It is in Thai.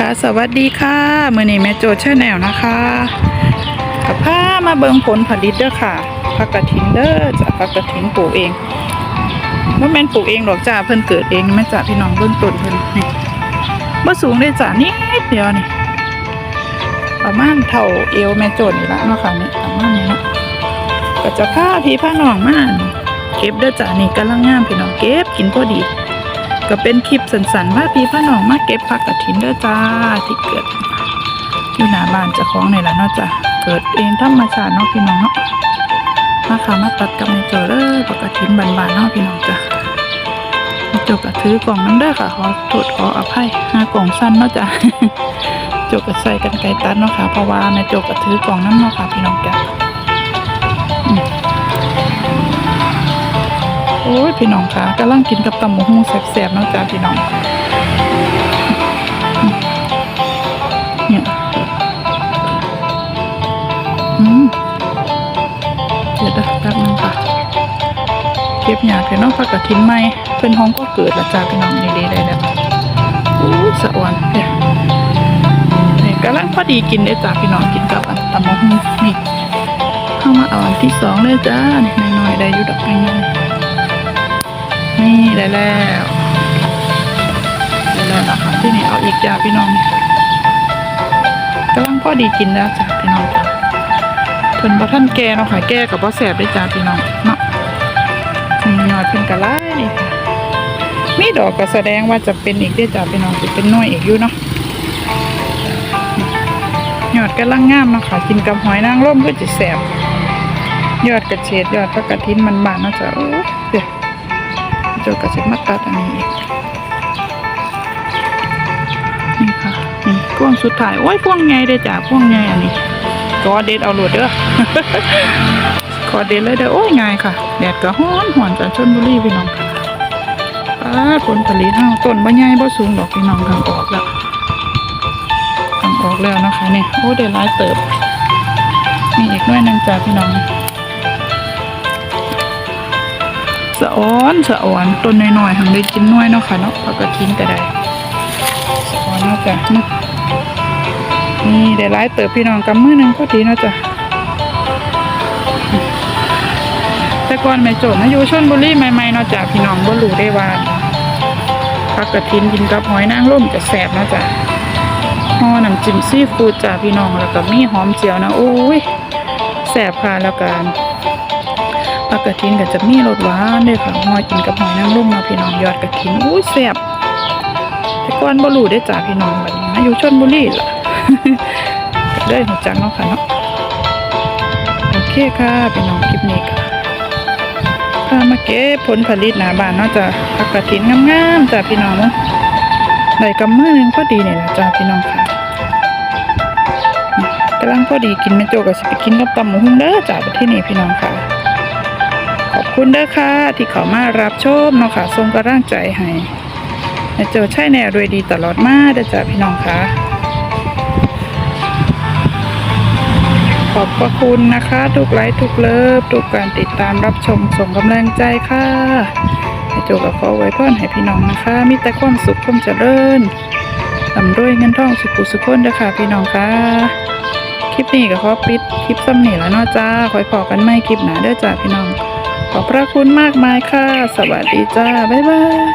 คะ สวัสดีค่ะมือนี้แม่โจชาแนลนะคะกับผ้ามาเบิงผลผลิตเด้อค่ะผักกระถินเด้อจ้ะผักกระถินปลูกเองว่าแม่นปลูกเองหรอกจ้าเพิ่นเกิดเองแม่จ้าพี่น้องเบิ่งต้นเพิ่นนี่บ่สูงเลยจ้านิดเดียวนี่ประมาณเท่าเอวแม่โจนี่ละเนาะค่ะนี่ประมาณนี้เนาะก็จะผ้าพี่ผ้าน้องมาเก็บเด้อจ้านี่กำลังงามพี่น้องเก็บกินพอดี ก็เป็นคลิปสันๆว่าพี่พ่อน้องมาเก็บผักกระถินเด้อจ้าที่เกิดอยู่หน้าบ้านเจ้าของในละเนาะจ้ะเกิดเองธรรมชาติเนาะพี่น้องเนาะมาค่ะมาตัดกับในโจเลยผักกระถินบานๆเนาะพี่น้องจ้ะในโจกระถือกล่องน้ำเด้อค่ะขอโทษขออภัยหากล่องสั้นเนาะจ้ะโจกกระใส่กันไกลตัดเนาะค่ะเพราะว่าในโจกกระถือกล่องน้ำเนาะค่ะพี่น้องจ้ะ อ้ยพี่น้องค่ะกำลังกินกับตำหมูหุ้งแซ่บๆนะจ้าพี่น้องเนี่ยอืมเดี๋ยวเด้อแป๊บนึงค่ะเก็บหยาดพี่น้องผักกระทิ้นไหมเพิ่นห้องก็เกิดละจ้าพี่น้องนี่ดีได้แล้วโอ้สะอวนเนี่ยกำลังพอดีกินได้จ้าพี่น้องกินกับอันตำหมูหุ้งนี่เข้ามาเอาอันที่สองเลยจ้าหน่อยๆได้ยู่ดอกง่ายๆ นี่ได้แล้วได้แล้วนะคะที่นี่เอาอีกจ้าพี่น้องกำลังพอดีกินแล้วจ้าพี่น้องเพิ่นบ่ท่านแกเนาะค่ะแก่กับบ่แสบได้จ้าพี่น้องเนาะนี่ยอดเพิ่นกะไล่นี่ค่ะมีดอกก็แสดงว่าจะเป็นอีกได้จ้าพี่น้องจะเป็นน้อยอีกอยู่เนาะยอดกำลังงามเนาะค่ะกินกับหอยนางรมก็จะแสบยอดกระเฉดยอดผักกระถินมันบานนะจ้าโอ้เดี๋ยว เจอกระสิมาตัดอันนี้นี่ค่ะนี่พ่วงสุดท้าย โอ้ยพ่วงไงเด้จ้าพ่วงไงอันนี้กอเด็ดเอาโหลดเด้อขอเด็ดเลยเด้อโอ้ยง่ายค่ะแดดก็ฮ้อนหอนจากชนบุรีพี่น้องค่ะป้าผลผลิตเฮาต้นบ่ใหญ่บ่สูงดอกพี่น้องทางออกแล้วทางออกแล้วนะคะนี่โอ้ได้หลายเติบมีอีกหน่วยนึงจ้าพี่น้อง อ้อนสะอ้อนต้นน้อยๆหังได้กินน้อยเนาะค่ะเนาะผักกระถินก็ได้สะอ้อนเนาะจ้ะนี่ได้หลายเติบพี่น้องกำมือหนึ่งพอดีเนาะจ้ะแต่ก่อนแม่โจมาอยู่ชลบุรีใหม่ๆเนาะจ้ะพี่น้องบ่รู้ได้ว่าผักกระถินกินกับหอยนางรมจะแซ่บเนาะจ้ะห่อน้ำจิ้มซีฟู้ดจ้ะพี่น้องแล้วก็มีหอมเจียวนะโอ้ยแซ่บค่ะแล้วกัน ผักกระถินก็จะมีรสหวานด้วยค่ะหอยกินกับหอยนางรมเนาพี่น้องยอดกระถินอุ้ยแซ่บแต่ก่อนบ่รู้ได้จ้าพี่น้องบัดนี้อยู่ชลบุรีล่ะก็ได้หัวจักเนาะค่ะเนาะโอเคค่ะพี่น้องคลิปนี้ค่ะพามาเก็บผลผลิตหนาบ้านเนาะจ้ะผักกระถินงามๆจ้าพี่น้องได้กำมือหนึ่งพอดีเนี่ล่ะจ้าพี่น้องค่ะกำลังพอดีกินแม่โจก็สิไปกินกับตำหมูหุ้งเด้อจ้าที่นี่พี่น้องค่ะ คุณเด้อค่ะ ที่เขามารับชมเนาะค่ะส่งกำลังใจให้ให้เจอใช่แนวด้วยดีตลอดมาเด้อจ้าพี่น้องค่ะ ขอบพระคุณนะคะ ทุกไลค์ทุกเลิฟทุกการติดตามรับชมส่งกำลังใจค่ะให้โจกับขอไว้พรให้พี่น้องนะคะ มีแต่ความสุขความเจริญลำด้วยเงินทองสุขุสุขคนเด้อค่ะพี่น้องค่ะ คลิปนี้ก็ขอปิด คลิปซ้ำนี่แล้วเนาะจ้าคอยพอกันไม่คลิปหนาเด้อจ้าพี่น้อง ขอบพระคุณมากมายค่ะ สวัสดีจ้า บ๊ายบาย